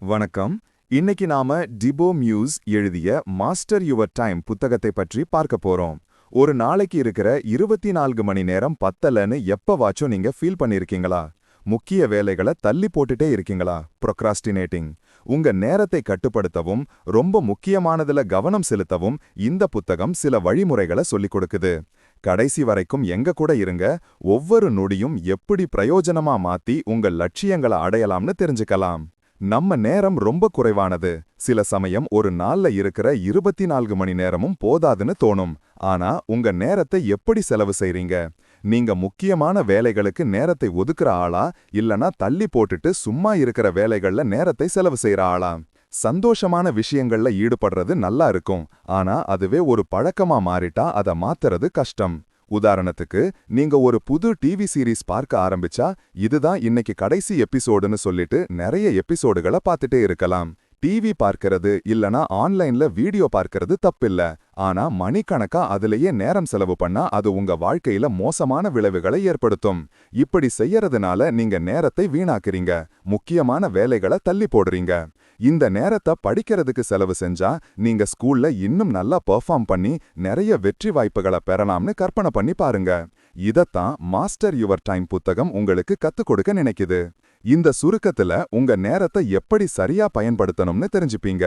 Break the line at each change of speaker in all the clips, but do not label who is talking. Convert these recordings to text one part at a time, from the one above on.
வணக்கம். இன்னைக்கு நாம டிபோ மியூஸ் எழுதிய மாஸ்டர் யுவர் டைம் புத்தகத்தை பற்றி பார்க்க போறோம். ஒரு நாளைக்கு இருக்கிற இருபத்தி நான்கு மணி நேரம் பத்தலன்னு எப்பவாச்சும் நீங்க ஃபீல் பண்ணிருக்கீங்களா? முக்கிய வேலைகளை தள்ளி போட்டுட்டே இருக்கீங்களா? ப்ரொக்ராஸ்டினேட்டிங் உங்க நேரத்தை கட்டுப்படுத்தவும் ரொம்ப முக்கியமானதுல கவனம் செலுத்தவும் இந்த புத்தகம் சில வழிமுறைகளை சொல்லிக் கொடுக்குது. கடைசி வரைக்கும் எங்க கூட இருங்க. ஒவ்வொரு நொடியும் எப்படி பிரயோஜனமா மாத்தி உங்க லட்சியங்களை அடையலாம்னு தெரிஞ்சுக்கலாம். நம்ம நேரம் ரொம்ப குறைவானது. சில சமயம் ஒரு நாள்ல இருக்கிற இருபத்தி நான்கு மணி நேரமும் போதாதுன்னு தோணும். ஆனா உங்க நேரத்தை எப்படி செலவு செய்றீங்க? நீங்க முக்கியமான வேலைகளுக்கு நேரத்தை ஒதுக்குற ஆளா? இல்லனா தள்ளி போட்டுட்டு சும்மா இருக்கிற வேலைகள்ல நேரத்தை செலவு செய்யற ஆளா? சந்தோஷமான விஷயங்கள்ல ஈடுபடுறது நல்லா இருக்கும். ஆனா அதுவே ஒரு பழக்கமா மாறிட்டா அதை மாத்துறது கஷ்டம். உதாரணத்துக்கு நீங்க ஒரு புது டிவி சீரீஸ் பார்க்க ஆரம்பிச்சா இதுதான் இன்னைக்கு கடைசி எபிசோடுன்னு சொல்லிட்டு நிறைய எபிசோடுகளை பார்த்துட்டே இருக்கலாம். டிவி பார்க்கறது இல்லனா ஆன்லைன்ல வீடியோ பார்க்கறது தப்பில்ல. ஆனா மணிக்கணக்கா அதுலயே நேரம் செலவு பண்ணா அது உங்க வாழ்க்கையில மோசமான விளைவுகளை ஏற்படுத்தும். இப்படி செய்யறதுனால நீங்க நேரத்தை வீணாக்குறீங்க. முக்கியமான வேலைகளை தள்ளி போடுறீங்க. இந்த நேரத்தை படிக்கிறதுக்கு செலவு செஞ்சா நீங்க ஸ்கூல்ல இன்னும் நல்லா பெர்ஃபார்ம் பண்ணி நிறைய வெற்றி வாய்ப்புகளை பெறலாம்னு கற்பனை பண்ணி பாருங்க. இதத்தான் மாஸ்டர் யுவர் டைம் புத்தகம் உங்களுக்கு கத்துக் கொடுக்க நினைக்குது. இந்த சுருக்கத்துல உங்க நேரத்தை எப்படி சரியா பயன்படுத்தணும்னு தெரிஞ்சுப்பீங்க.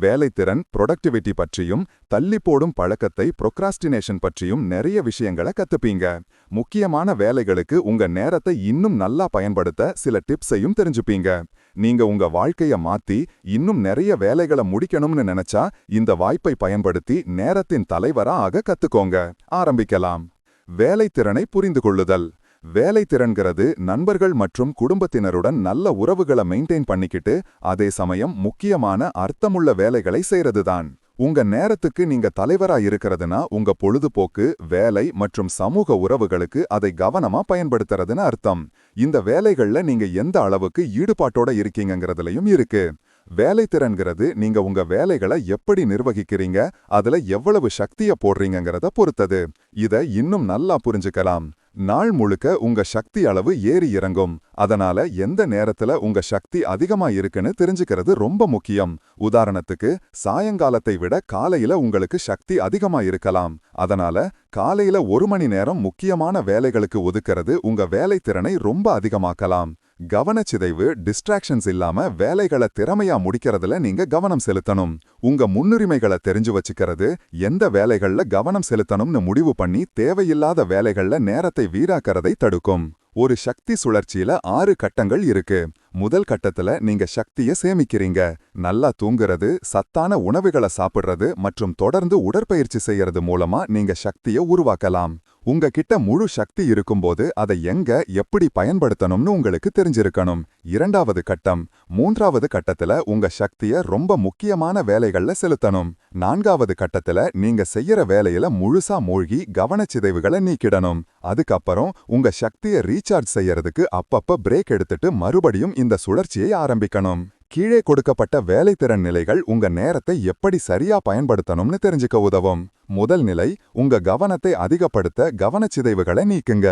வேலைத்திறன் ப்ரொடக்டிவிட்டி பற்றியும் தள்ளி போடும் பழக்கத்தை ப்ரொக்ராஸ்டினேஷன் பற்றியும் நிறைய விஷயங்களை கத்துப்பீங்க. முக்கியமான வேலைகளுக்கு உங்க நேரத்தை இன்னும் நல்லா பயன்படுத்த சில டிப்ஸையும் தெரிஞ்சுப்பீங்க. நீங்க உங்க வாழ்க்கைய மாத்தி இன்னும் நிறைய வேலைகளை முடிக்கணும்னு நினைச்சா இந்த வாய்ப்பை பயன்படுத்தி நேரத்தின் தலைவரா ஆக கத்துக்கோங்க. ஆரம்பிக்கலாம். வேலைத்திறனை புரிந்து கொள்ளுதல் வேலை திறன்கிறது நண்பர்கள் மற்றும் குடும்பத்தினருடன் நல்ல உறவுகளை மெயின்டைன் பண்ணிக்கிட்டு அதே சமயம் முக்கியமான அர்த்தமுள்ள வேலைகளை செய்யறதுதான் உங்க நேரத்துக்கு நீங்க தலைவரா இருக்கிறதுனா உங்க பொழுதுபோக்கு வேலை மற்றும் சமூக உறவுகளுக்கு அதை கவனமா பயன்படுத்துறதுன்னு அர்த்தம். இந்த வேலைகள்ல நீங்க எந்த அளவுக்கு ஈடுபாட்டோட இருக்கீங்கங்கிறதுலயும் இருக்கு. வேலைத்திறன்கிறது நீங்க உங்க வேலைகளை எப்படி நிர்வகிக்கிறீங்க அதுல எவ்வளவு சக்திய போடுறீங்கிறத பொறுத்தது. இத இன்னும் நல்லா புரிஞ்சுக்கலாம். நாள் முழுக்க உங்க சக்தி அளவு ஏறி இறங்கும். அதனால எந்த நேரத்துல உங்க சக்தி அதிகமா இருக்குன்னு தெரிஞ்சுக்கிறது ரொம்ப முக்கியம். உதாரணத்துக்கு சாயங்காலத்தை விட காலையில உங்களுக்கு சக்தி அதிகமா இருக்கலாம். அதனால காலையில ஒரு மணி நேரம் முக்கியமான வேலைகளுக்கு ஒதுக்கிறது உங்க வேலைத்திறனை ரொம்ப அதிகமாக்கலாம். கவனச்சிதைவு டிஸ்ட்ராக்ஷன்ஸ் இல்லாம வேலைகளை திறமையா முடிக்கிறதுல நீங்க கவனம் செலுத்தணும். உங்க முன்னுரிமைகளை தெரிஞ்சு வச்சுக்கிறது எந்த வேலைகள்ல கவனம் செலுத்தணும்னு முடிவு பண்ணி தேவையில்லாத வேலைகள்ல நேரத்தை வீராக்கிறதை தடுக்கும். ஒரு சக்தி சுழற்சியில ஆறு கட்டங்கள் இருக்கு. முதல் கட்டத்துல நீங்க சக்திய சேமிக்கிறீங்க. நல்லா தூங்குறது சத்தான உணவுகளை சாப்பிடுறது மற்றும் தொடர்ந்து உடற்பயிற்சி செய்யறது மூலமா நீங்க சக்திய உருவாக்கலாம். உங்ககிட்ட முழு சக்தி இருக்கும்போது அதை எங்க எப்படி பயன்படுத்தணும்னு உங்களுக்கு தெரிஞ்சிருக்கணும். இரண்டாவது கட்டம் மூன்றாவது கட்டத்துல உங்க சக்திய ரொம்ப முக்கியமான வேலைகள்ல செலுத்தணும். நான்காவது கட்டத்துல நீங்க செய்யற வேலையில முழுசா மூழ்கி கவனச்சிதைவுகளை நீக்கிடணும். அதுக்கப்புறம் உங்க சக்திய ரீசார்ஜ் செய்யறதுக்கு அப்பப்ப பிரேக் எடுத்துட்டு மறுபடியும் இந்த சுழற்சியை ஆரம்பிக்கணும். கீழே கொடுக்கப்பட்ட வேலைத்திறன் நிலைகள் உங்க நேரத்தை எப்படி சரியா பயன்படுத்தணும்னு தெரிஞ்சுக்க உதவும். முதல் நிலை உங்க கவனத்தை அதிகப்படுத்த கவனச்சிதைவுகளை நீக்குங்க.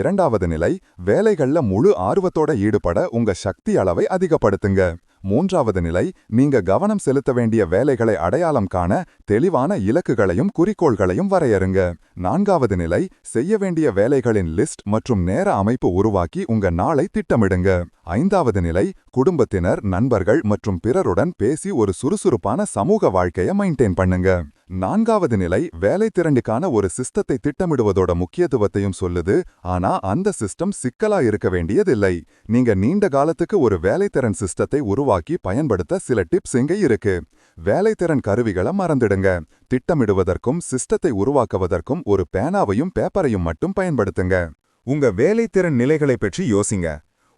இரண்டாவது நிலை வேலைகள்ல முழு ஆர்வத்தோட ஈடுபட உங்க சக்தி அளவை அதிகப்படுத்துங்க. மூன்றாவது நிலை நீங்க கவனம் செலுத்த வேண்டிய வேலைகளை அடையாளம் காண தெளிவான இலக்குகளையும் குறிக்கோள்களையும் வரையறுங்க. நான்காவது நிலை செய்ய வேண்டிய வேலைகளின் லிஸ்ட் மற்றும் நேர அமைப்பு உருவாக்கி உங்க நாளை திட்டமிடுங்க. ஐந்தாவது நிலை குடும்பத்தினர் நண்பர்கள் மற்றும் பிறருடன் பேசி ஒரு சுறுசுறுப்பான சமூக வாழ்க்கையை மெயின்டைன் பண்ணுங்க. நான்காவது நிலை வேலைத்திறனுக்கான ஒரு சிஸ்டத்தை திட்டமிடுவதோட முக்கியத்துவத்தையும் சொல்லுது. ஆனா அந்த சிஸ்டம் சிக்கலா இருக்க வேண்டியதில்லை. நீங்க நீண்ட காலத்துக்கு ஒரு வேலைத்திறன் சிஸ்டத்தை உருவாக்கி பயன்படுத்த சில டிப்ஸ் இங்க இருக்கு. வேலைத்திறன் கருவிகளை மறந்துடுங்க. திட்டமிடுவதற்கும் சிஸ்டத்தை உருவாக்குவதற்கும் ஒரு பேனாவையும் பேப்பரையும் மட்டும் பயன்படுத்துங்க.
உங்க வேலைத்திறன் நிலைகளை பற்றி யோசிங்க.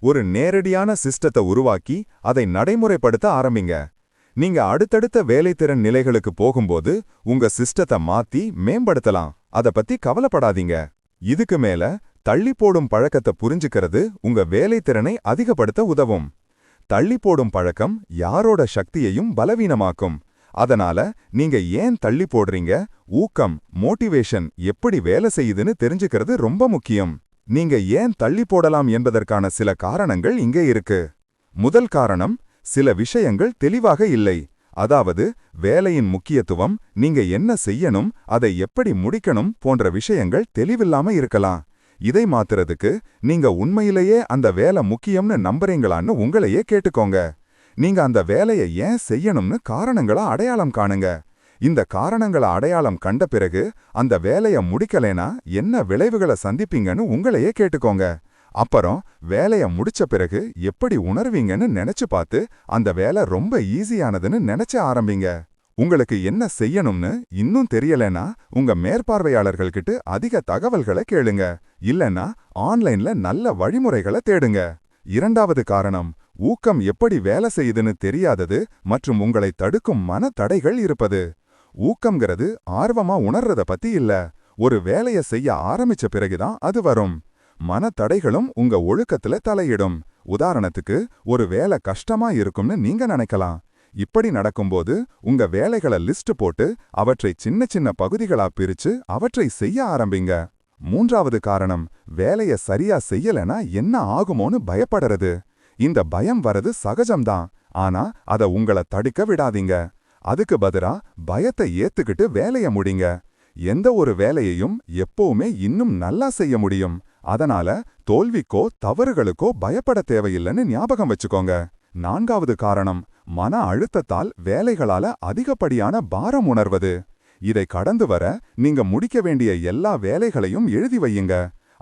ஒரு நேரடியான சிஸ்டத்தை உருவாக்கி அதை நடைமுறைப்படுத்த ஆரம்பிங்க. நீங்க அடுத்தடுத்த வேலைத்திறன் நிலைகளுக்கு போகும்போது உங்க சிஸ்டத்தை மாத்தி மேம்படுத்தலாம். அத பத்தி கவலைப்படாதீங்க. இதுக்கு மேல தள்ளி போடும் பழக்கத்தை புரிஞ்சுக்கிறது உங்க வேலைத்திறனை அதிகப்படுத்த உதவும். தள்ளி போடும் பழக்கம் யாரோட சக்தியையும் பலவீனமாக்கும். அதனால நீங்க ஏன் தள்ளி போடுறீங்க? ஊக்கம் மோட்டிவேஷன் எப்படி வேலை செய்யுதுன்னு தெரிஞ்சுக்கிறது ரொம்ப முக்கியம். நீங்க ஏன் தள்ளி போடலாம் என்பதற்கான சில காரணங்கள் இங்கே இருக்கு. முதல் காரணம் சில விஷயங்கள் தெளிவாக இல்லை. அதாவது வேலையின் முக்கியத்துவம் நீங்க என்ன செய்யணும் அதை எப்படி முடிக்கணும் போன்ற விஷயங்கள் தெளிவில்லாம இருக்கலாம். இதை மாத்துறதுக்கு நீங்க உண்மையிலேயே அந்த வேலை முக்கியம்னு நம்புறீங்களான்னு உங்களையே கேட்டுக்கோங்க. நீங்க அந்த வேலையை ஏன் செய்யணும்னு காரணங்கள அடையாளம் காணுங்க. இந்த காரணங்கள அடையாளம் கண்ட பிறகு அந்த வேலைய முடிக்கலைனா என்ன விளைவுகளை சந்திப்பீங்கன்னு உங்களையே கேட்டுக்கோங்க. அப்புறம் வேலையை முடிச்ச பிறகு எப்படி உணர்வீங்கன்னு நினைச்சு பார்த்து அந்த வேலை ரொம்ப ஈஸியானதுன்னு நினைச்ச ஆரம்பிங்க. உங்களுக்கு என்ன செய்யணும்னு இன்னும் தெரியலனா உங்க மேற்பார்வையாளர்கள்கிட்ட அதிக தகவல்களை கேளுங்க. இல்லனா ஆன்லைன்ல நல்ல வழிமுறைகளை தேடுங்க. இரண்டாவது காரணம் ஊக்கம் எப்படி வேலை செய்யுதுன்னு தெரியாதது மற்றும் உங்களை தடுக்கும் மன தடைகள் இருப்பது. ஊக்கம்ங்கிறது ஆர்வமா உணர்றத பத்தி இல்ல. ஒரு வேலைய செய்ய ஆரம்பிச்ச பிறகுதான் அது வரும். மனத்தடைகளும் உங்க ஒழுக்கத்துல தலையிடும். உதாரணத்துக்கு ஒரு வேலை கஷ்டமா இருக்கும்னு நீங்க நினைக்கலாம். இப்படி நடக்கும்போது உங்க வேலைகளை லிஸ்ட் போட்டு அவற்றை சின்ன சின்ன பகுதிகளா பிரிச்சு அவற்றை செய்ய ஆரம்பிங்க. மூன்றாவது காரணம் வேலைய சரியா செய்யலனா என்ன ஆகுமோன்னு பயப்படுறது. இந்த பயம் வரது சகஜம்தான். ஆனா அத உங்கள தடுக்க விடாதீங்க. அதுக்கு பதிலா பயத்தை ஏத்துக்கிட்டு வேலைய முடிங்க. எந்த ஒரு வேலையையும் எப்பவுமே இன்னும் நல்லா செய்ய முடியும். அதனால தோல்விக்கோ தவறுகளுக்கோ பயப்பட தேவையில்லைன்னு ஞாபகம் வச்சுக்கோங்க. நான்காவது காரணம் மன அழுத்தத்தால் வேலைகளால அதிகப்படியான பாரம் உணர்வது. இதை கடந்து வர நீங்க முடிக்க வேண்டிய எல்லா வேலைகளையும் எழுதி வையுங்க.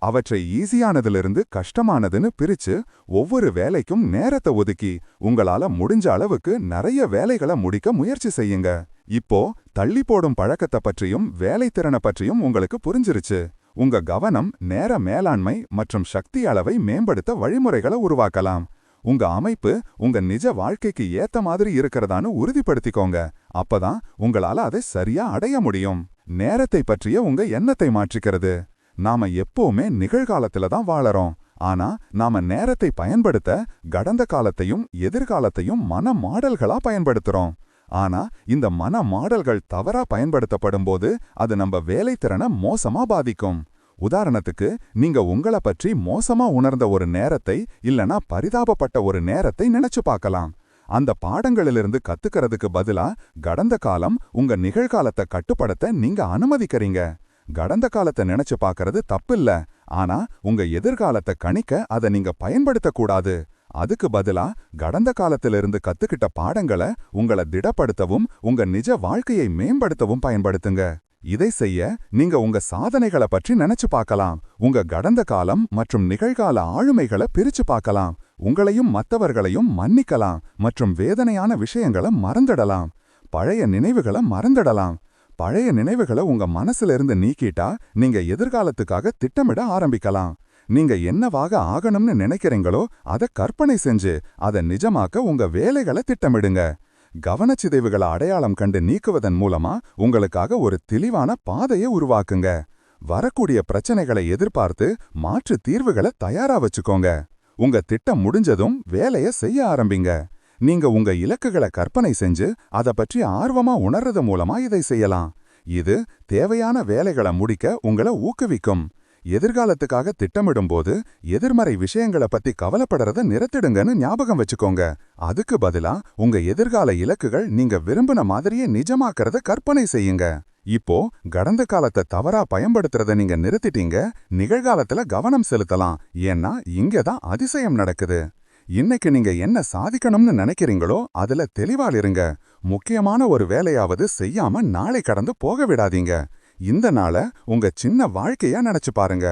அவற்றை ஈஸியானதிலிருந்து கஷ்டமானதுன்னு பிரிச்சு ஒவ்வொரு வேலைக்கும் நேரத்தை ஒதுக்கி உங்களால முடிஞ்ச அளவுக்கு நிறைய வேலைகளை முடிக்க முயற்சி செய்யுங்க. இப்போ தள்ளி போடும் பழக்கத்தை பற்றியும் வேலைத்திறனை பற்றியும் உங்களுக்கு புரிஞ்சிருச்சு. உங்க கவனம் நேர மேலாண்மை மற்றும் சக்தி அளவை மேம்படுத்த வழிமுறைகளை உருவாக்கலாம். உங்க அமைப்பு உங்க நிஜ வாழ்க்கைக்கு ஏத்த மாதிரி இருக்கிறதான்னு உறுதிப்படுத்திக்கோங்க. அப்பதான் உங்களால அதை சரியா அடைய முடியும். நேரத்தை பற்றிய உங்க எண்ணத்தை மாற்றிக்கிறது. நாம எப்பவுமே நிகழ்காலத்துல தான் வாழறோம். ஆனா நாம நேரத்தை பயன்படுத்த கடந்த காலத்தையும் எதிர்காலத்தையும் மன மாடல்களா பயன்படுத்துறோம். ஆனா இந்த மன மாடல்கள் தவறா பயன்படுத்தப்படும் போது அது நம்ம வேலைத்திறனை மோசமா பாதிக்கும். உதாரணத்துக்கு நீங்க உங்கள பற்றி மோசமா உணர்ந்த ஒரு நேரத்தை இல்லனா பரிதாபப்பட்ட ஒரு நேரத்தை நினைச்சு பார்க்கலாம். அந்த பாடங்களிலிருந்து கத்துக்கிறதுக்கு பதிலா கடந்த காலம் உங்க நிகழ்காலத்தை கட்டுப்படுத்த நீங்க அனுமதிக்கிறீங்க. கடந்த காலத்தை நினைச்சு பார்க்கறது தப்பில்ல. ஆனா உங்க எதிர்காலத்தை கணிக்க அதை நீங்க பயன்படுத்தக்கூடாது அதுக்கு பதிலா கடந்த காலத்திலிருந்து கத்துக்கிட்ட பாடங்களை உங்களை திடப்படுத்தவும் உங்க நிஜ வாழ்க்கையை மேம்படுத்தவும் பயன்படுத்துங்க. இதை செய்ய நீங்க உங்க சாதனைகளை பற்றி நினைச்சு பார்க்கலாம் உங்க கடந்த காலம் மற்றும் நிகழ்கால ஆளுமைகளை பிரிச்சு பார்க்கலாம் உங்களையும் மத்தவர்களையும் மன்னிக்கலாம் மற்றும் வேதனையான விஷயங்களை மறந்துடலாம். பழைய நினைவுகளை மறந்துடலாம். பழைய நினைவுகளை உங்க மனசுல இருந்து நீக்கிட்டா நீங்க எதிர்காலத்துக்காக திட்டமிட ஆரம்பிக்கலாம். நீங்க என்னவாக ஆகணும்னு நினைக்கிறீங்களோ அதை கற்பனை செஞ்சு அதை நிஜமாக்க உங்க வேலைகளை திட்டமிடுங்க. கவனச்சிதைவுகளை அடையாளம் கண்டு நீக்குவதன் மூலமா உங்களுக்காக ஒரு தெளிவான பாதையை உருவாக்குங்க. வரக்கூடிய பிரச்சனைகளை எதிர்பார்த்து மாற்று தீர்வுகளை தயாரா வச்சுக்கோங்க. உங்க திட்டம் முடிஞ்சதும் வேலைய செய்ய ஆரம்பிங்க. நீங்க உங்க இலக்குகளை கற்பனை செஞ்சு அத பற்றி ஆர்வமா உணர்றது மூலமா இதை செய்யலாம். இது தேவையான வேலைகளை முடிக்க உங்களை ஊக்குவிக்கும். எதிர்காலத்துக்காக திட்டமிடும்போது எதிர்மறை விஷயங்களை பத்தி கவலைப்படுறத நிறுத்திடுங்கன்னு ஞாபகம் வச்சுக்கோங்க. அதுக்கு பதிலா உங்க எதிர்கால இலக்குகள் நீங்க விரும்பின மாதிரியே நிஜமாக்கறத கற்பனை செய்யுங்க. இப்போ கடந்த காலத்தை தவறா பயன்படுத்துறத நீங்க நிறுத்திட்டீங்க. நிகழ்காலத்துல கவனம் செலுத்தலாம். ஏன்னா இங்க தான் அதிசயம் நடக்குது. இன்னைக்கு நீங்க என்ன சாதிக்கணும்னு நினைக்கிறீங்களோ அதுல தெளிவால் இருங்க. முக்கியமான ஒரு வேலையாவது செய்யாம நாளை கடந்து போக விடாதீங்க. இந்த நாளை உங்க சின்ன வாழ்க்கையா நினைச்சு பாருங்க.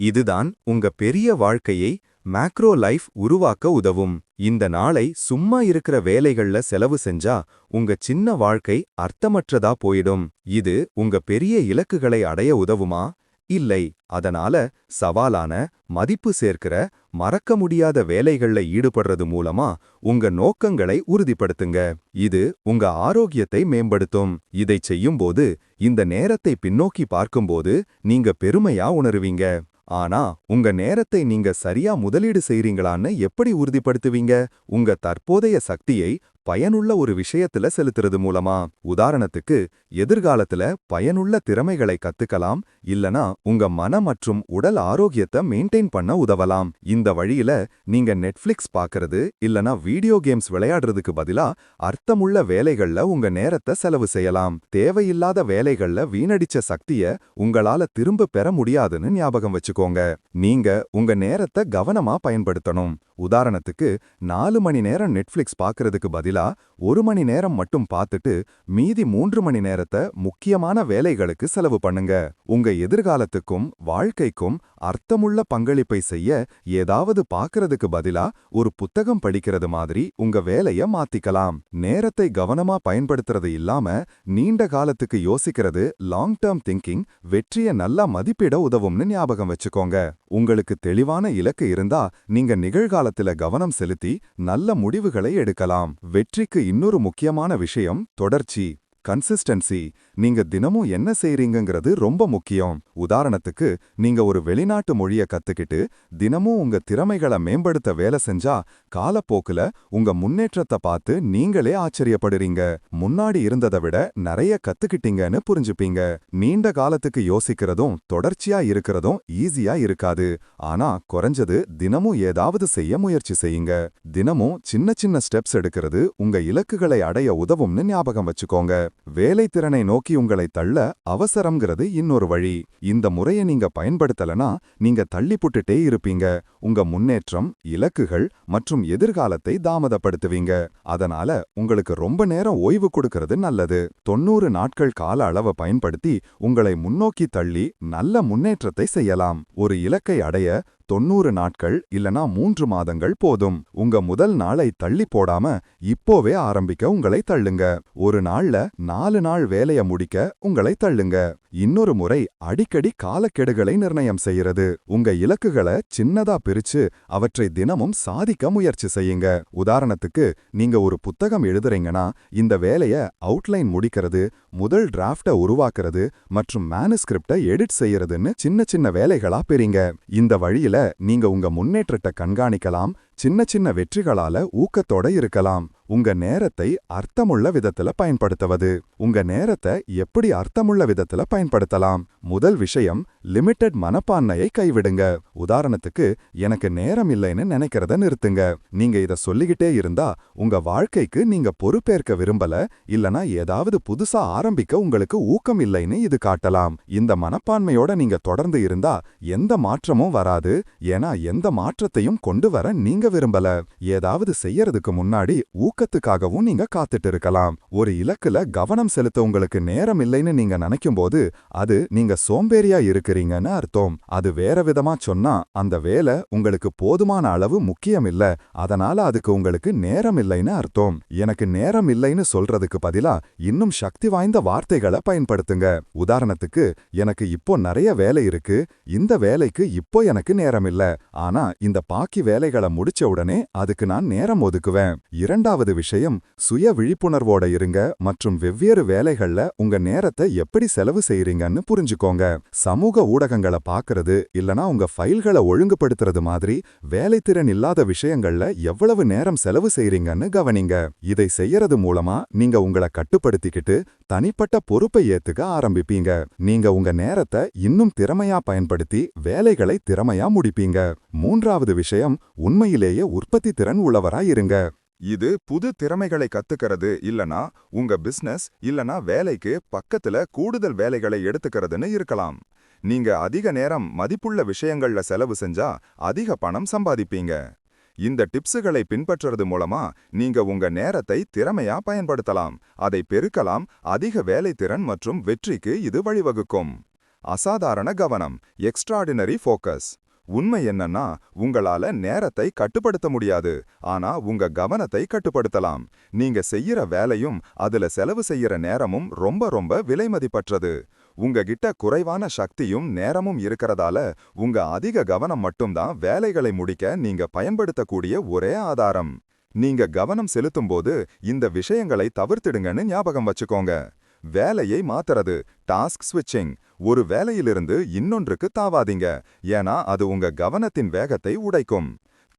இதுதான் உங்க பெரிய வாழ்க்கையை மேக்ரோ லைஃப் உருவாக்க உதவும். இந்த நாளை சும்மா இருக்கிற வேலைகள்ல செலவு செஞ்சா உங்க சின்ன வாழ்க்கை அர்த்தமற்றதா போயிடும். இது உங்க பெரிய இலக்குகளை அடைய உதவுமா? இல்லை அதனால சவாலான மதிப்பு சேர்க்கிற மறக்க முடியாத வேலைகள்ல ஈடுபடுறது மூலமா உங்க நோக்கங்களை உறுதிப்படுத்துங்க. இது உங்க ஆரோக்கியத்தை மேம்படுத்தும். இதை செய்யும்போது இந்த நேரத்தை பின்னோக்கி பார்க்கும்போது நீங்க பெருமையா உணருவீங்க. ஆனா உங்க நேரத்தை நீங்க சரியா முதலீடு செய்றீங்களான்னு எப்படி உறுதிப்படுத்துவீங்க? உங்க தற்போதைய சக்தியை
பயனுள்ள ஒரு விஷயத்துல செலுத்துறது மூலமா? உதாரணத்துக்கு எதிர்காலத்துல பயனுள்ள திறமைகளை கத்துக்கலாம் இல்லனா உங்க மன மற்றும் உடல் ஆரோக்கியத்தை மெயின்டைன் பண்ண உதவலாம். இந்த வழியில நீங்க நெட்ஃபிளிக்ஸ் பாக்குறது இல்லனா வீடியோ கேம்ஸ் விளையாடுறதுக்கு பதிலா அர்த்தமுள்ள வேலைகள்ல உங்க நேரத்தை செலவு செய்யலாம். தேவையில்லாத வேலைகள்ல வீணடிச்ச சக்திய உங்களால திரும்ப பெற முடியாதுன்னு ஞாபகம் வச்சுக்கோங்க. நீங்க உங்க நேரத்தை கவனமா பயன்படுத்தணும். உதாரணத்துக்கு நாலு மணி நேரம் நெட்ஃபிளிக்ஸ் பாக்குறதுக்கு பதிலா ஒரு மணி நேரம் மட்டும் பார்த்துட்டு மீதி மூன்று மணி நேரத்தை முக்கியமான வேலைகளுக்கு செலவு பண்ணுங்க. உங்க எதிர்காலத்துக்கும் வாழ்க்கைக்கும் அர்த்தமுள்ள பங்களிப்பை செய்ய ஏதாவது பார்க்கறதுக்கு பதிலா ஒரு புத்தகம் படிக்கிறது மாதிரி உங்க வேலைய மாத்திக்கலாம். நேரத்தை கவனமா பயன்படுத்துறது இல்லாம நீண்ட காலத்துக்கு யோசிக்கிறது லாங் டேர்ம் திங்கிங் வெற்றிய நல்லா மதிப்பிட உதவும்னு ஞாபகம் வச்சுக்கோங்க. உங்களுக்கு தெளிவான இலக்கு இருந்தா நீங்க நிகழ்காலத்துல கவனம் செலுத்தி நல்ல முடிவுகளை எடுக்கலாம். வெற்றிக்கு இன்னொரு முக்கியமான விஷயம் தொடர்ச்சி கன்சிஸ்டன்சி நீங்க தினமும் என்ன செய்றீங்கங்கிறது ரொம்ப முக்கியம். உதாரணத்துக்கு நீங்க ஒரு வெளிநாட்டு மொழிய கத்துக்கிட்டு தினமும் உங்க திறமைகளை மேம்படுத்த வேலை செஞ்சா காலப்போக்குல உங்க முன்னேற்றத்தை பார்த்து நீங்களே ஆச்சரியப்படுறீங்க. முன்னாடி இருந்ததை விட நிறைய கத்துக்கிட்டீங்கன்னு புரிஞ்சுப்பீங்க. நீண்ட காலத்துக்கு யோசிக்கிறதும் தொடர்ச்சியா இருக்கிறதும் ஈஸியா இருக்காது. ஆனா குறைஞ்சது தினமும் ஏதாவது செய்ய முயற்சி செய்யுங்க. தினமும் சின்ன சின்ன ஸ்டெப்ஸ் எடுக்கிறது உங்க இலக்குகளை அடைய உதவும்னு ஞாபகம் வச்சுக்கோங்க. வேலைத்திறனை நோக்கி உங்களை தள்ள அவசரம்ங்கிறது இன்னொரு வழி. இந்த முறையை நீங்க பயன்படுத்தலனா நீங்க தள்ளி புட்டுட்டே இருப்பீங்க. உங்க முன்னேற்றம் இலக்குகள் மற்றும் எதிர்காலத்தை தாமதப்படுத்துவீங்க. அதனால உங்களுக்கு ரொம்ப நேரம் ஓய்வு கொடுக்கறது நல்லது. தொண்ணூறு நாட்கள் கால அளவை பயன்படுத்தி உங்களை முன்னோக்கி தள்ளி நல்ல முன்னேற்றத்தை செய்யலாம். ஒரு இலக்கை அடைய தொண்ணூறு நாட்கள் இல்லனா மூன்று மாதங்கள் போதும். உங்க முதல் நாளை தள்ளி போடாம இப்போவே ஆரம்பிக்க உங்களை தள்ளுங்க. ஒரு நாள்ல நாலு நாள் வேலைய முடிக்க உங்களை தள்ளுங்க. இன்னொரு முறை அடிக்கடி காலக்கெடுகளை நிர்ணயம் செய்யறது. உங்க இலக்குகளை சின்னதா பிரிச்சு அவற்றை தினமும் சாதிக்க முயற்சி செய்யுங்க. உதாரணத்துக்கு நீங்க ஒரு புத்தகம் எழுதுறீங்கன்னா இந்த வேலைய அவுட்லைன் முடிக்கிறது முதல் டிராஃப்ட உருவாக்குறது மற்றும் மேனுஸ்கிரிப்ட எடிட் செய்யறதுன்னு சின்ன சின்ன வேலைகளா பெறீங்க இந்த வழியில நீங்க உங்க முன்னேற்றத்தை கண்காணிக்கலாம் சின்ன சின்ன வெற்றிகளால ஊக்கத்தோட இருக்கலாம். உங்க நேரத்தை அர்த்தமுள்ள விதத்துல பயன்படுத்துவது. உங்க நேரத்தை எப்படி அர்த்தமுள்ள விதத்துல பயன்படுத்தலாம். முதல் விஷயம் லிமிட்டெட் மனப்பான்மையை கைவிடுங்க. உதாரணத்துக்கு எனக்கு நேரம் இல்லைன்னு நினைக்கிறத நிறுத்துங்க. நீங்க இத சொல்லிக்கிட்டே இருந்தா உங்க வாழ்க்கைக்கு நீங்க பொறுப்பேற்க விரும்பல இல்லனா ஏதாவது புதுசா ஆரம்பிக்க உங்களுக்கு ஊக்கம் இல்லைன்னு இது காட்டலாம். இந்த மனப்பான்மையோட நீங்க தொடர்ந்து இருந்தா எந்த மாற்றமும் வராது. ஏன்னா எந்த மாற்றத்தையும் கொண்டு வர நீங்க விரும்பல. ஏதாவது செய்யறதுக்கு முன்னாடி ஊக்கத்துக்காகவும் நீங்க காத்துட்டு இருக்கலாம். ஒரு இலக்குல கவனம் செலுத்த உங்களுக்கு நேரம் இல்லைன்னு நீங்க நினைக்கும் போது அது நீங்க சோம்பேறியா இருக்கு இருக்கிறீங்கன்னு அர்த்தம். அது வேற விதமா சொன்னா அந்த வேலை உங்களுக்கு போதுமான அளவு முக்கியம் இல்ல. அதனால அதுக்கு உங்களுக்கு நேரம் இல்லைன்னு அர்த்தம். எனக்கு நேரம் இல்லைன்னு சொல்றதுக்கு பதிலா இன்னும் சக்தி வாய்ந்த வார்த்தைகளை பயன்படுத்துங்க. உதாரணத்துக்கு எனக்கு இப்போ நிறைய வேலை இருக்கு. இந்த வேலைக்கு இப்போ எனக்கு நேரம் இல்ல. ஆனா இந்த பாக்கி வேலைகளை முடிச்ச உடனே அதுக்கு நான் நேரம் ஒதுக்குவேன். இரண்டாவது விஷயம் சுய விழிப்புணர்வோட இருங்க. மற்றும் வெவ்வேறு வேலைகள்ல உங்க நேரத்தை எப்படி செலவு செய்யறீங்கன்னு புரிஞ்சுக்கோங்க. சமூக ஊடகங்களை பார்க்கறது இல்லனா உங்க ஃபைல்களை ஒழுங்குபடுத்துறது மாதிரி வேலைத்திறன் இல்லாத விஷயங்கள்ல எவ்வளவு நேரம் செலவு செய்றீங்கன்னு கவனிங்க. இதை செய்யறது மூலமா நீங்க உங்களை கட்டுப்படுத்திக்கிட்டு தனிப்பட்ட பொறுப்பை ஏத்துக்க ஆரம்பிப்பீங்க. நீங்க உங்க நேரத்தை இன்னும் திறமையா பயன்படுத்தி வேலைகளை திறமையா முடிப்பீங்க. மூன்றாவது விஷயம் உண்மையிலேயே உற்பத்தி திறன் உள்ளவரா இருங்க.
இது புது திறமைகளை கத்துக்கிறது இல்லனா உங்க பிசினஸ் இல்லனா வேலைக்கு பக்கத்துல கூடுதல் வேலைகளை எடுத்துக்கிறதுன்னு இருக்கலாம். நீங்க அதிக நேரம் மதிப்புள்ள விஷயங்கள்ல செலவு செஞ்சா அதிக பணம் சம்பாதிப்பீங்க. இந்த டிப்ஸுகளை பின்பற்றுறது மூலமா நீங்க உங்க நேரத்தை திறமையா பயன்படுத்தலாம். அதை பெருக்கலாம். அதிக வேலைத்திறன் மற்றும் வெற்றிக்கு இது வழிவகுக்கும். அசாதாரண கவனம். எக்ஸ்ட்ராடினரி ஃபோக்கஸ் உண்மை என்னன்னா உங்களால நேரத்தை கட்டுப்படுத்த முடியாது. ஆனா உங்க கவனத்தை கட்டுப்படுத்தலாம். நீங்க செய்யற வேலையும் அதுல செலவு செய்யற நேரமும் ரொம்ப ரொம்ப விலைமதிப்பற்றது. உங்ககிட்ட குறைவான சக்தியும் நேரமும் இருக்கிறதால உங்க அதிக கவனம் மட்டும்தான் வேலைகளை முடிக்க நீங்க பயன்படுத்தக்கூடிய ஒரே ஆதாரம். நீங்க கவனம் செலுத்தும்போது இந்த விஷயங்களை தவிர்த்திடுங்கன்னு ஞாபகம் வச்சுக்கோங்க. வேலையை மாத்துறது டாஸ்க் ஸ்விட்சிங் ஒரு வேலையிலிருந்து இன்னொன்றுக்கு தாவாதீங்க. ஏன்னா அது உங்க கவனத்தின் வேகத்தை உடைக்கும்.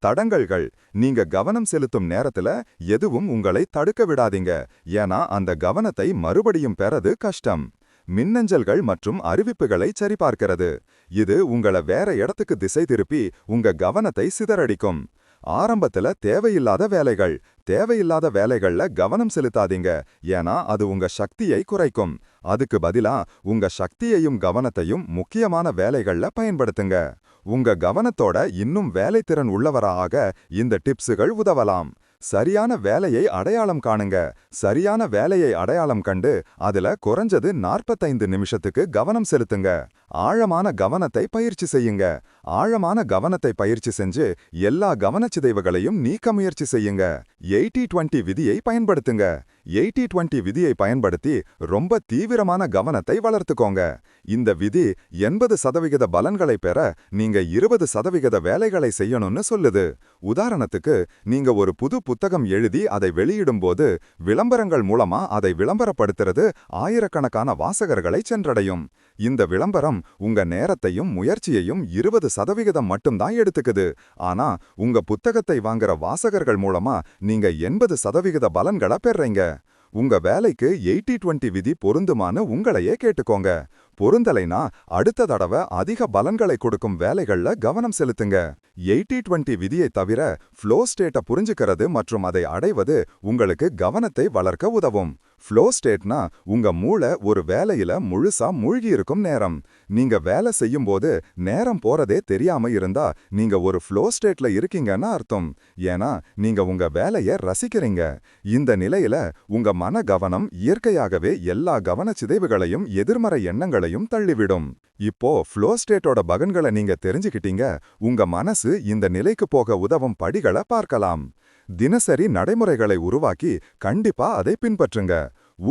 தடங்கல்கள் நீங்க கவனம் செலுத்தும் நேரத்துல எதுவும் உங்களை தடுக்க விடாதீங்க. ஏன்னா அந்த கவனத்தை மறுபடியும் பெறது கஷ்டம். மின்னஞ்சல்கள் மற்றும் அறிவிப்புகளை சரிபார்க்கிறது. இது உங்கள வேற இடத்துக்கு திசை திருப்பி உங்க கவனத்தை சிதறடிக்கும். ஆரம்பத்துல தேவையில்லாத வேலைகள் தேவையில்லாத வேலைகள்ல கவனம் செலுத்தாதீங்க. ஏன்னா அது உங்க சக்தியை குறைக்கும். அதுக்கு பதிலா உங்க சக்தியையும் கவனத்தையும் முக்கியமான வேலைகள்ல பயன்படுத்துங்க. உங்க கவனத்தோட இன்னும் வேலைத்திறன் உள்ளவராக இந்த டிப்ஸுகள் உதவலாம். சரியான வேலையை அடையாளம் காணுங்க. சரியான வேலையை அடையாளம் கண்டு அதுல குறைஞ்சது நாற்பத்தைந்து நிமிஷத்துக்கு கவனம் செலுத்துங்க. ஆழமான கவனத்தை பயிற்சி செய்யுங்க. ஆழமான கவனத்தை பயிற்சி செஞ்சு எல்லா கவனச்சிதைவுகளையும் நீக்க முயற்சி செய்யுங்க. எயிட்டி டுவெண்ட்டி விதியை பயன்படுத்துங்க. எயிட்டி டுவெண்ட்டி விதியை பயன்படுத்தி ரொம்ப தீவிரமான கவனத்தை வளர்த்துக்கோங்க. இந்த விதி எண்பது சதவிகித பலன்களை பெற நீங்க இருபது சதவிகித வேலைகளை செய்யணும்னு சொல்லுது. உதாரணத்துக்கு நீங்க ஒரு புது புத்தகம் எழுதி அதை வெளியிடும்போது விளம்பரங்கள் மூலமா அதை விளம்பரப்படுத்துறது ஆயிரக்கணக்கான வாசகர்களை சென்றடையும். இந்த விளம்பரம் உங்க நேரத்தையும் முயற்சியையும் இருபது சதவிகிதம் மட்டும்தான் எடுத்துக்குது. ஆனா உங்க புத்தகத்தை வாங்குற வாசகர்கள் மூலமா நீங்க எண்பது சதவிகித பலன்களை பெறீங்க உங்க வேலைக்கு எயிட்டி டுவெண்ட்டி விதி பொருந்துமான்னு உங்களையே கேட்டுக்கோங்க. பொருந்தலைனா அடுத்த தடவை அதிக பலன்களை கொடுக்கும் வேலைகள்ல கவனம் செலுத்துங்க. எயிட்டி டுவெண்ட்டி விதியை தவிர ஃப்ளோ ஸ்டேட்டை புரிஞ்சுக்கிறது மற்றும் அதை அடைவது உங்களுக்கு கவனத்தை வளர்க்க உதவும். ஃப்ளோ ஸ்டேட்னா உங்க மூளை ஒரு வேலையில முழுசா மூழ்கி இருக்கும் நேரம். நீங்க வேலை செய்யும்போது நேரம் போறதே தெரியாம இருந்தா நீங்க ஒரு ஃப்ளோ ஸ்டேட்ல இருக்கீங்கன்னு அர்த்தம். ஏன்னா நீங்க உங்க வேலைய ரசிக்கிறீங்க. இந்த நிலையில உங்க மன கவனம் இயற்கையாகவே எல்லா கவனச்சிதைவுகளையும் எதிர்மறை எண்ணங்களையும் தள்ளிவிடும். இப்போ ஃப்ளோ ஸ்டேட்டோட பகன்களை நீங்க தெரிஞ்சுக்கிட்டீங்க. உங்க மனசு இந்த நிலைக்கு போக உதவும் படிகளை பார்க்கலாம். தினசரி நடைமுறைகளை உருவாக்கி கண்டிப்பா அதை பின்பற்றுங்க.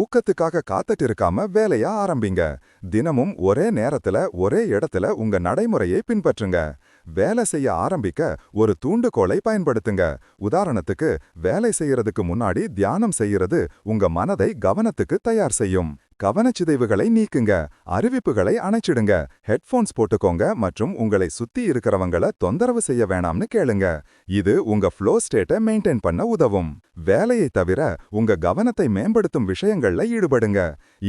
ஊக்கத்துக்காக காத்துட்டு இருக்காம வேலையா ஆரம்பிங்க. தினமும் ஒரே நேரத்துல ஒரே இடத்துல உங்க நடைமுறையை பின்பற்றுங்க. வேலை செய்ய ஆரம்பிக்க ஒரு தூண்டுகோலை பயன்படுத்துங்க. உதாரணத்துக்கு வேலை செய்யறதுக்கு முன்னாடி தியானம் செய்யறது உங்க மனதை கவனத்துக்கு தயார் செய்யும். கவனச்சிதைவுகளை நீக்குங்க. அறிவிப்புகளை அணைச்சிடுங்க. ஹெட்ஃபோன்ஸ் போட்டுக்கோங்க மற்றும் உங்களை சுத்தி இருக்கிறவங்கள தொந்தரவு செய்ய வேணாம்னு கேளுங்க. இது உங்க ஃப்ளோ ஸ்டேட்டை மெயின்டைன் பண்ண உதவும். வேலையை தவிர உங்க கவனத்தை மேம்படுத்தும் விஷயங்கள்ல ஈடுபடுங்க.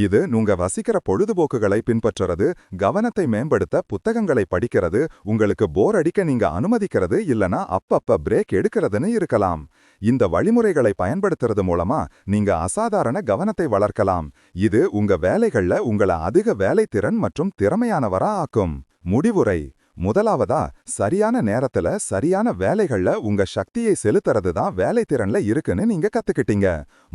இது உங்க வசிக்கிற பொழுதுபோக்குகளை பின்பற்றுறது கவனத்தை மேம்படுத்த புத்தகங்களை படிக்கிறது உங்களுக்கு போர் அடிக்க நீங்க அனுமதிக்கிறது இல்லனா அப்பப்ப பிரேக் எடுக்கிறதுன்னு இருக்கலாம். இந்த வழிமுறைகளை பயன்படுத்துறது மூலமா நீங்க அசாதாரண கவனத்தை வளர்க்கலாம். இது உங்க வேலைகள்ல உங்கள அதிக வேலைத்திறன் மற்றும் திறமையானவரா ஆக்கும். முடிவுரை. முதலாவதா சரியான நேரத்துல சரியான வேலைகள்ல உங்க சக்தியை செலுத்துறது தான் வேலைத்திறன்ல இருக்குன்னு நீங்க கத்துக்கிட்டீங்க.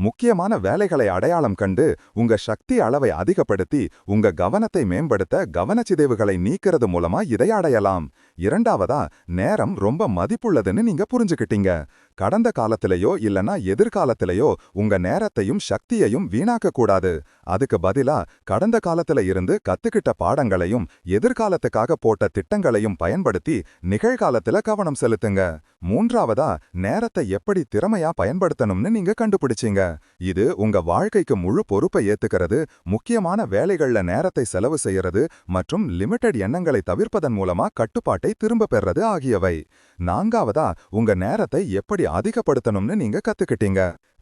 முக்கியமான வேலைகளை அடையாளம் கண்டு உங்க சக்தி அளவை அதிகப்படுத்தி உங்க கவனத்தை மேம்படுத்த கவனச்சிதைவுகளை நீக்கிறது மூலமா இதை அடையலாம். இரண்டாவதா நேரம் ரொம்ப மதிப்புள்ளதுன்னு நீங்க புரிஞ்சுக்கிட்டீங்க. கடந்த காலத்திலேயோ இல்லனா எதிர்காலத்திலேயோ உங்க நேரத்தையும் சக்தியையும் வீணாக்க கூடாது. அதுக்கு பதிலா கடந்த காலத்துல இருந்து கத்துக்கிட்ட பாடங்களையும் எதிர்காலத்துக்காக போட்ட திட்டங்களையும் பயன்படுத்தி நிகழ்காலத்துல கவனம் செலுத்துங்க. மூன்றாவதா நேரத்தை எப்படி திறமையா பயன்படுத்தணும்னு நீங்க கண்டுபிடிச்சீங்க. இது உங்க வாழ்க்கைக்கு முழு பொறுப்பை ஏத்துக்கிறது முக்கியமான வேலைகள்ல நேரத்தை செலவு செய்யறது மற்றும் லிமிடெட் எண்ணங்களை தவிர்ப்பதன் மூலமா கட்டுப்பாட்டை திரும்ப பெறது ஆகியவை. நான்காவதா உங்க நேரத்தை எப்படி அதிகப்படுத்தணும்னு நீங்க கத்துக்கிட்டீங்க.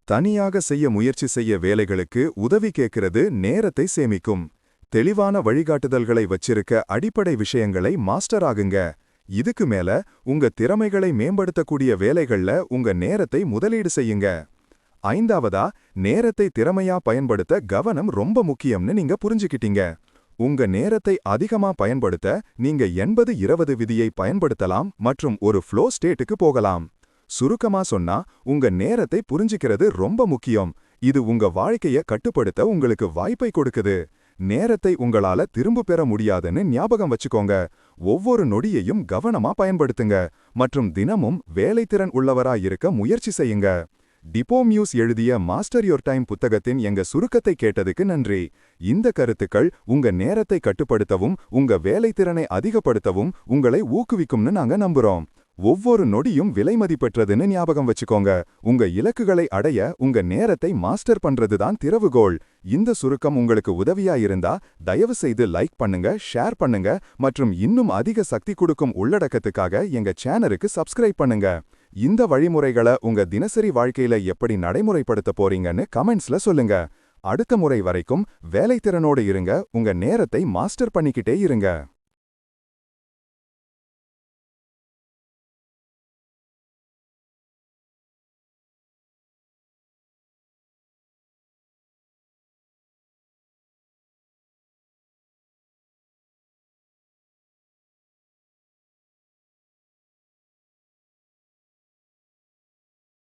தனியாக செய்ய முயற்சி செய்ய வேலைகளுக்கு உதவி கேட்கிறது நேரத்தை சேமிக்கும். தெளிவான வழிகாட்டுதல்களை வச்சிருக்க அடிப்படை விஷயங்களை மாஸ்டர் ஆகுங்க. இதுக்கு மேல உங்க திறமைகளை மேம்படுத்தக்கூடிய வேலைகள்ல உங்க நேரத்தை முதலீடு செய்யுங்க. ஐந்தாவதா நேரத்தை திறமையா பயன்படுத்த கவனம் ரொம்ப முக்கியம்னு நீங்க புரிஞ்சுக்கிட்டீங்க. உங்க நேரத்தை அதிகமா பயன்படுத்த நீங்க எண்பது இருபது விதியை பயன்படுத்தலாம் மற்றும் ஒரு ஃப்ளோ ஸ்டேட்டுக்கு போகலாம். சுருக்கமா சொன்னா உங்க நேரத்தை புரிஞ்சுக்கிறது ரொம்ப முக்கியம். இது உங்க வாழ்க்கைய கட்டுப்படுத்த உங்களுக்கு வாய்ப்பை கொடுக்குது. நேரத்தை உங்களால திரும்ப பெற முடியாதுன்னு ஞாபகம் வச்சுக்கோங்க. ஒவ்வொரு நொடியையும் கவனமா பயன்படுத்துங்க மற்றும் தினமும் வேலைத்திறன் உள்ளவரா இருக்க முயற்சி செய்யுங்க. டிப்போ மியூஸ் எழுதிய மாஸ்டர் யோர் டைம் புத்தகத்தின் எங்க சுருக்கத்தை கேட்டதுக்கு நன்றி. இந்த கருத்துக்கள் உங்க நேரத்தை கட்டுப்படுத்தவும் உங்க வேலைத்திறனை அதிகப்படுத்தவும் உங்களை ஊக்குவிக்கும்னு நாங்க நம்புறோம்.
ஒவ்வொரு நொடியும் விலைமதிப்பெற்றதுன்னு ஞாபகம் வச்சுக்கோங்க. உங்க இலக்குகளை அடைய உங்க நேரத்தை மாஸ்டர் பண்றதுதான் திறவுகோள் இந்த சுருக்கம் உங்களுக்கு உதவியா இருந்தா தயவு செய்து லைக் பண்ணுங்க ஷேர் பண்ணுங்க மற்றும் இன்னும் அதிக சக்தி கொடுக்கும் உள்ளடக்கத்துக்காக எங்க சேனலுக்கு சப்ஸ்கிரைப் பண்ணுங்க. இந்த வழிமுறைகளை உங்க தினசரி வாழ்க்கையில எப்படி நடைமுறைப்படுத்த போறீங்கன்னு கமெண்ட்ஸ்ல சொல்லுங்க. அடுத்த முறை வரைக்கும் வேலைத்திறனோடு இருங்க. உங்க நேரத்தை மாஸ்டர் பண்ணிக்கிட்டே இருங்க.